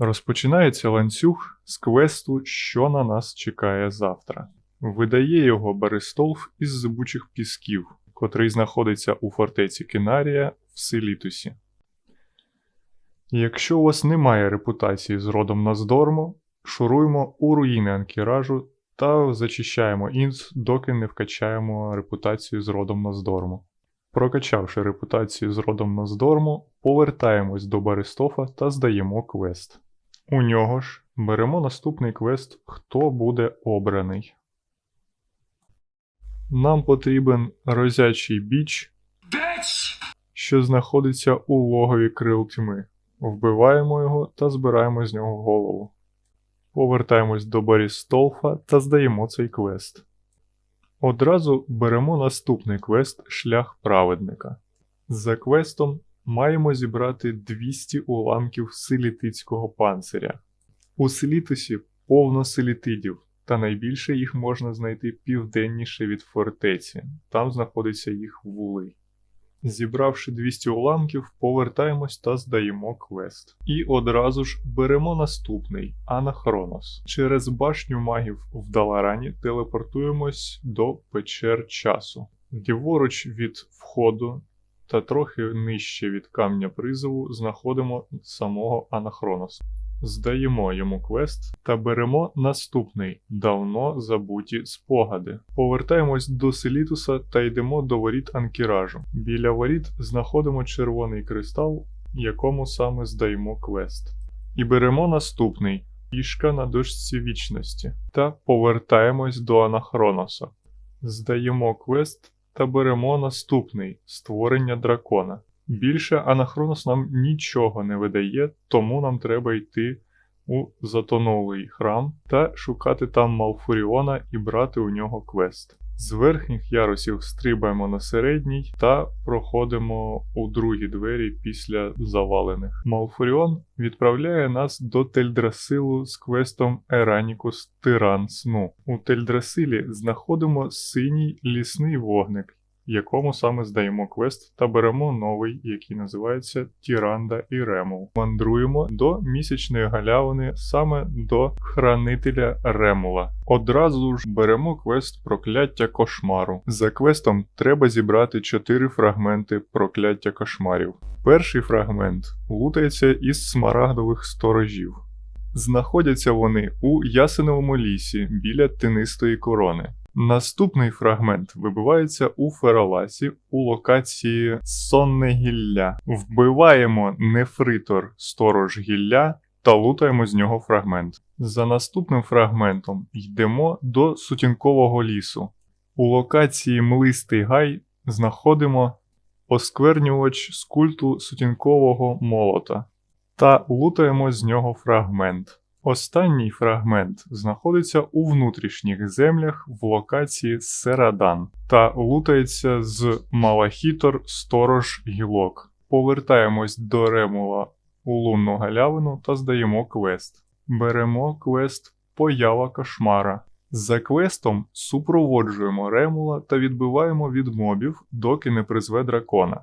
Розпочинається ланцюг з квесту, що на нас чекає завтра. Видає його Берестолф із зибучих пісків, котрий знаходиться у фортеці Кінарія в Селітусі. Якщо у вас немає репутації з родом Наздорму, шуруємо у руїни Анкіражу та зачищаємо інс, доки не вкачаємо репутацію з родом Наздорму. Прокачавши репутацію з родом Наздорму, повертаємось до Берестофа та здаємо квест. У нього ж беремо наступний квест Хто буде обраний. Нам потрібен розячий біч, що знаходиться у логові крил тьми. Вбиваємо його та збираємо з нього голову. Повертаємось до Борістолфа та здаємо цей квест. Одразу беремо наступний квест Шлях праведника. За квестом маємо зібрати 200 уламків селітицького панциря. У селітусі повно селітидів, та найбільше їх можна знайти південніше від фортеці, там знаходиться їх вули. Зібравши 200 уламків, повертаємось та здаємо квест. І одразу ж беремо наступний Анахронос. Через башню магів в Даларані телепортуємось до печер часу. Ліворуч від входу та трохи нижче від камня призову знаходимо самого Анахроноса. Здаємо йому квест та беремо наступний давно забуті спогади. Повертаємось до Селітуса та йдемо до воріт Анкіражу. Біля воріт знаходимо червоний кристал, якому саме здаємо квест. І беремо наступний пішка на дошці вічності та повертаємось до Анахроноса. Здаємо квест та беремо наступний створення дракона. Більше Анахронос нам нічого не видає, тому нам треба йти у затонулий храм та шукати там Малфуріона і брати у нього квест. З верхніх ярусів стрибаємо на середній та проходимо у другі двері після завалених. Малфуріон відправляє нас до Тельдрасилу з квестом Еранікус Тиран Сну. У Тельдрасилі знаходимо синій лісний вогник, якому саме здаємо квест та беремо новий, який називається Тіранда і Ремул. Мандруємо до місячної галявини саме до хранителя Ремула. Одразу ж беремо квест прокляття кошмару. За квестом треба зібрати 4 фрагменти прокляття кошмарів. Перший фрагмент лутається із смарагдових сторожів. Знаходяться вони у Ясеновому лісі біля тинистої корони. Наступний фрагмент вибивається у Фероласі у локації Сонне гілля. Вбиваємо нефритор сторож гілля та лутаємо з нього фрагмент. За наступним фрагментом йдемо до сутінкового лісу. У локації Млистий гай знаходимо осквернювач з культу сутінкового молота та лутаємо з нього фрагмент. Останній фрагмент знаходиться у внутрішніх землях в локації Серадан та лутається з Малахітор Сторож Гілок. Повертаємось до Ремула у лунну галявину та здаємо квест. Беремо квест Поява кошмара. За квестом супроводжуємо Ремула та відбиваємо від мобів, доки не призве дракона.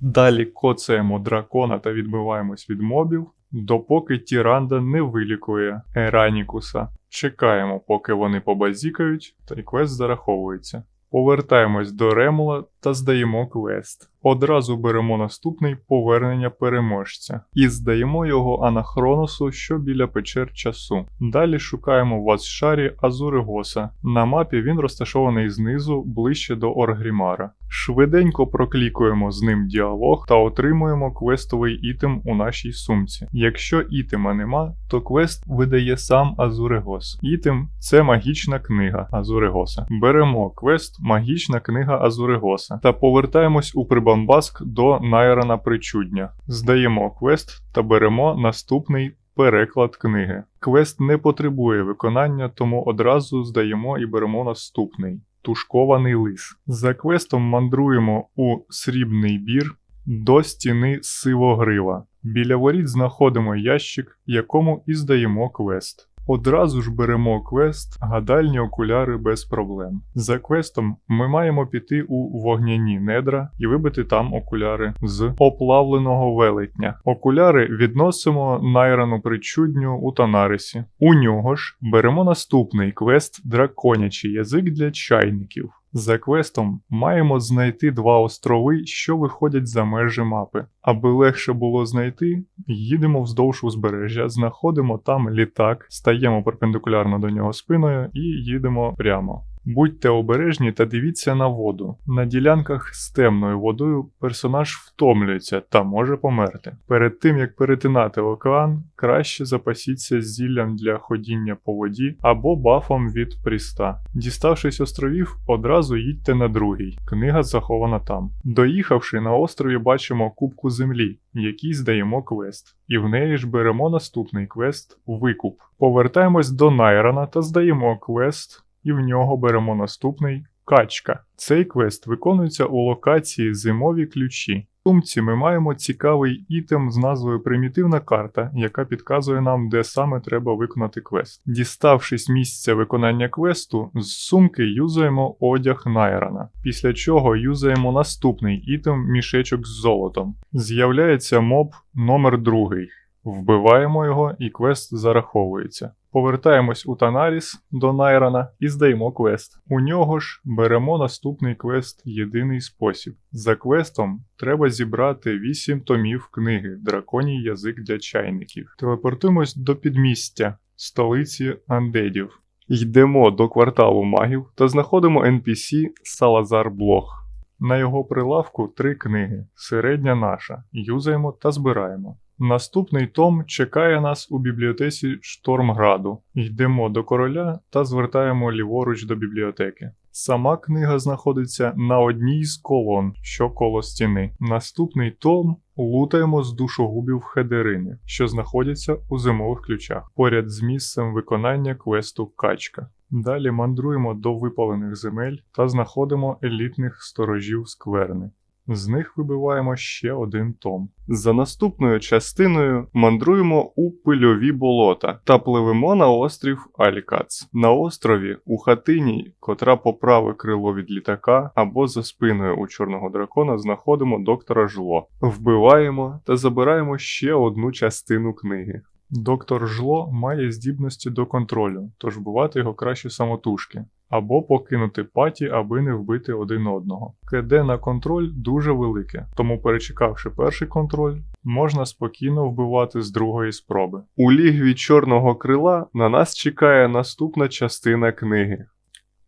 Далі коцаємо дракона та відбиваємось від мобів, допоки Тіранда не вилікує Еранікуса. Чекаємо, поки вони побазікають, та й квест зараховується. Повертаємось до Ремула та здаємо квест. Одразу беремо наступний повернення переможця і здаємо його Анахроносу, що біля печер часу. Далі шукаємо в Васшарі Азуригоса. На мапі він розташований знизу ближче до Оргрімара. Швиденько проклікуємо з ним діалог та отримуємо квестовий ітем у нашій сумці. Якщо ітема нема, то квест видає сам Азуригос. Ітем це магічна книга Азуригоса. Беремо квест Магічна книга Азуригоса та повертаємось у Прибамбаск до Найрана Причудня. Здаємо квест та беремо наступний переклад книги. Квест не потребує виконання, тому одразу здаємо і беремо наступний тушкований лис. За квестом мандруємо у срібний бір до стіни сивогрива. Біля воріт знаходимо ящик, якому і здаємо квест. Одразу ж беремо квест гадальні окуляри без проблем. За квестом ми маємо піти у вогняні недра і вибити там окуляри з оплавленого велетня. Окуляри відносимо Найрану причудню у Танарисі. У нього ж беремо наступний квест Драконячий язик для чайників. За квестом маємо знайти два острови, що виходять за межі мапи. Аби легше було знайти, їдемо вздовж узбережжя, знаходимо там літак, стаємо перпендикулярно до нього спиною і їдемо прямо. Будьте обережні та дивіться на воду. На ділянках з темною водою персонаж втомлюється та може померти. Перед тим як перетинати океан, краще запасіться зіллям для ходіння по воді або бафом від пріста. Діставшись островів, одразу їдьте на другий. Книга захована там. Доїхавши на острові, бачимо кубку землі, якій здаємо квест, і в неї ж беремо наступний квест Викуп. Повертаємось до Найрана та здаємо квест і в нього беремо наступний качка. Цей квест виконується у локації Зимові ключі. В сумці ми маємо цікавий ітем з назвою Примітивна карта, яка підказує нам, де саме треба виконати квест. Діставшись місця виконання квесту, з сумки юзаємо одяг Найрана, після чого юзаємо наступний ітем мішечок з золотом. З'являється моб номер другий. Вбиваємо його і квест зараховується. Повертаємось у Танаріс до Найрана і здаємо квест. У нього ж беремо наступний квест Єдиний спосіб. За квестом треба зібрати 8 томів книги Драконій язик для чайників. Телепортуємось до підмістя, столиці андедів. Йдемо до кварталу магів та знаходимо NPC Салазар Блох. На його прилавку три книги, середня наша, юзаємо та збираємо. Наступний том чекає нас у бібліотеці Штормграду. Йдемо до короля та звертаємо ліворуч до бібліотеки. Сама книга знаходиться на одній з колон, що коло стіни. Наступний том лутаємо з душогубів Хедерини, що знаходяться у зимових ключах, поряд з місцем виконання квесту Качка. Далі мандруємо до випалених земель та знаходимо елітних сторожів скверни. З них вибиваємо ще один том. За наступною частиною мандруємо у пильові болота та пливемо на острів Алькац. На острові у хатині, котра по праве крило від літака або за спиною у чорного дракона, знаходимо доктора Жло. Вбиваємо та забираємо ще одну частину книги. Доктор Жло має здібності до контролю, тож вбивати його краще самотужки. Або покинути паті, аби не вбити один одного. КД на контроль дуже велике, тому перечекавши перший контроль, можна спокійно вбивати з другої спроби. У лігві чорного крила на нас чекає наступна частина книги.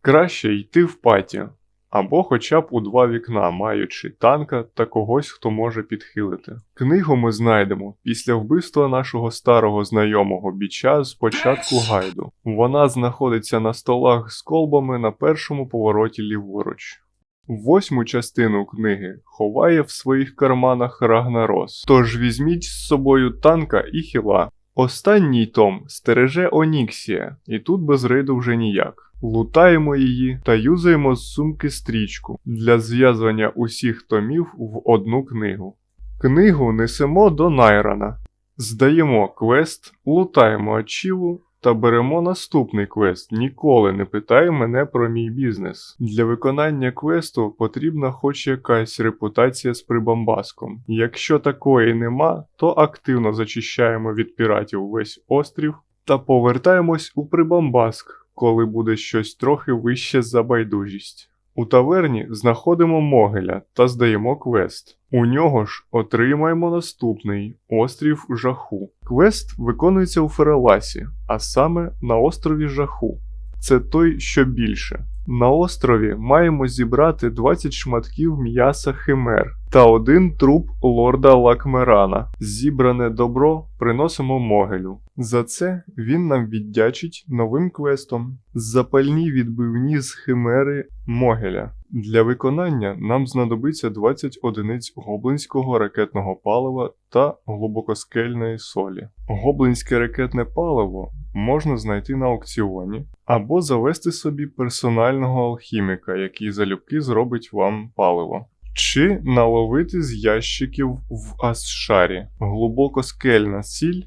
Краще йти в паті, або хоча б у два вікна, маючи танка та когось, хто може підхилити. Книгу ми знайдемо після вбивства нашого старого знайомого біча з початку гайду. Вона знаходиться на столах з колбами на першому повороті ліворуч. Восьму частину книги ховає в своїх карманах Рагнарос, тож візьміть з собою танка і хіла. Останній том стереже Оніксія, і тут без рейду вже ніяк. Лутаємо її та юзаємо з сумки стрічку для зв'язування усіх томів в одну книгу. Книгу несемо до Найрана, здаємо квест, лутаємо ачіву та беремо наступний квест. Ніколи не питай мене про мій бізнес. Для виконання квесту потрібна хоч якась репутація з прибамбаском. Якщо такої нема, то активно зачищаємо від піратів весь острів та повертаємось у прибамбаск, коли буде щось трохи вище за байдужість. У таверні знаходимо Могеля та здаємо квест. У нього ж отримаємо наступний острів Жаху. Квест виконується у Фереласі, а саме на острові Жаху. Це той, що більше. На острові маємо зібрати 20 шматків м'яса химер та один труп лорда Лакмерана. Зібране добро приносимо Могелю. За це він нам віддячить новим квестом запальні відбивні з химери Могеля. Для виконання нам знадобиться 20 одиниць гоблинського ракетного палива та глибокоскельної солі. Гоблинське ракетне паливо можна знайти на аукціоні або завести собі персонального алхіміка, який залюбки зробить вам паливо. Чи наловити з ящиків в Асшарі глибокоскельна сіль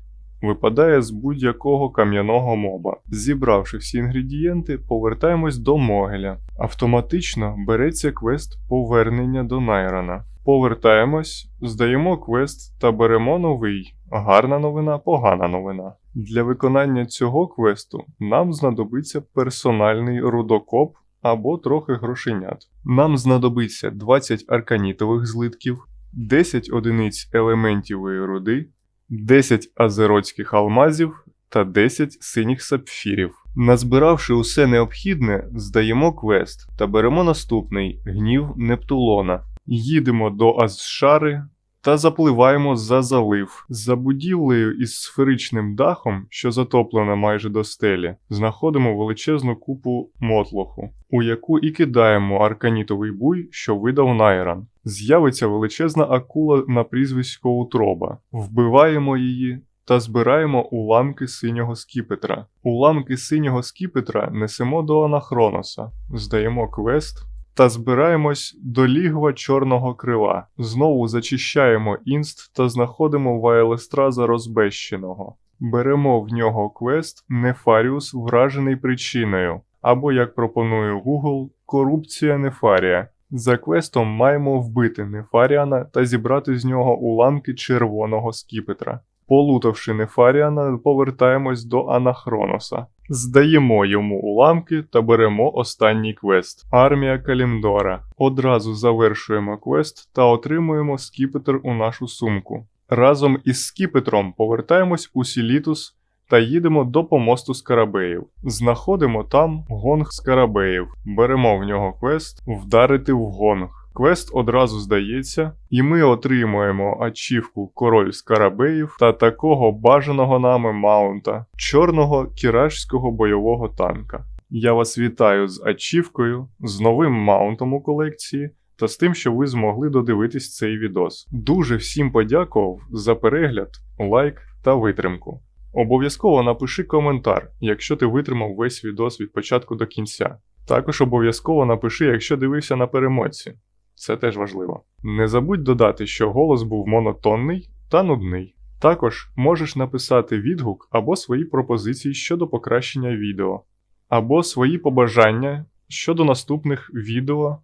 випадає з будь-якого кам'яного моба. Зібравши всі інгредієнти, повертаємось до Могеля. Автоматично береться квест повернення до Найрона. Повертаємось, здаємо квест та беремо новий. Гарна новина, погана новина. Для виконання цього квесту нам знадобиться персональний рудокоп або трохи грошенят. Нам знадобиться 20 арканітових злитків, 10 одиниць елементівої руди, 10 азеротських алмазів та 10 синіх сапфірів. Назбиравши усе необхідне, здаємо квест та беремо наступний гнів Нептулона. Їдемо до Азшари та запливаємо за залив. За будівлею із сферичним дахом, що затоплена майже до стелі, знаходимо величезну купу мотлоху, у яку і кидаємо арканітовий буй, що видав Найран. З'явиться величезна акула на прізвисько Утроба. Вбиваємо її. Та збираємо уламки синього скіпетра. Уламки синього скіпетра несемо до Анахроноса, здаємо квест та збираємось до лігва чорного крила. Знову зачищаємо інст та знаходимо Вайлестраза розбещеного. Беремо в нього квест Нефаріус вражений причиною, або, як пропонує Google, корупція Нефарія. За квестом маємо вбити Нефаріана та зібрати з нього уламки червоного скіпетра. Полутавши Нефаріана, повертаємось до Анахроноса. Здаємо йому уламки та беремо останній квест Армія Калімдора. Одразу завершуємо квест та отримуємо скіпетр у нашу сумку. Разом із скіпетром повертаємось у Сілітус та їдемо до помосту Скарабеїв. Знаходимо там гонг Скарабеїв. Беремо в нього квест Вдарити в гонг. Квест одразу здається, і ми отримуємо ачівку Король Скарабеїв та такого бажаного нами маунта чорного кіражського бойового танка. Я вас вітаю з ачівкою, з новим маунтом у колекції та з тим, що ви змогли додивитись цей відос. Дуже всім подякував за перегляд, лайк та витримку. Обов'язково напиши коментар, якщо ти витримав весь відос від початку до кінця. Також обов'язково напиши, якщо дивився на перемотці. Це теж важливо. Не забудь додати, що голос був монотонний та нудний. Також можеш написати відгук або свої пропозиції щодо покращення відео, або свої побажання щодо наступних відео,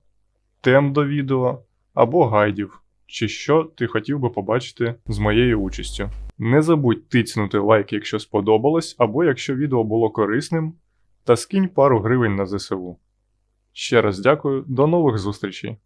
тем до відео або гайдів, чи що ти хотів би побачити з моєю участю. Не забудь тицнути лайк, якщо сподобалось, або якщо відео було корисним, та скинь пару гривень на ЗСУ. Ще раз дякую, до нових зустрічей!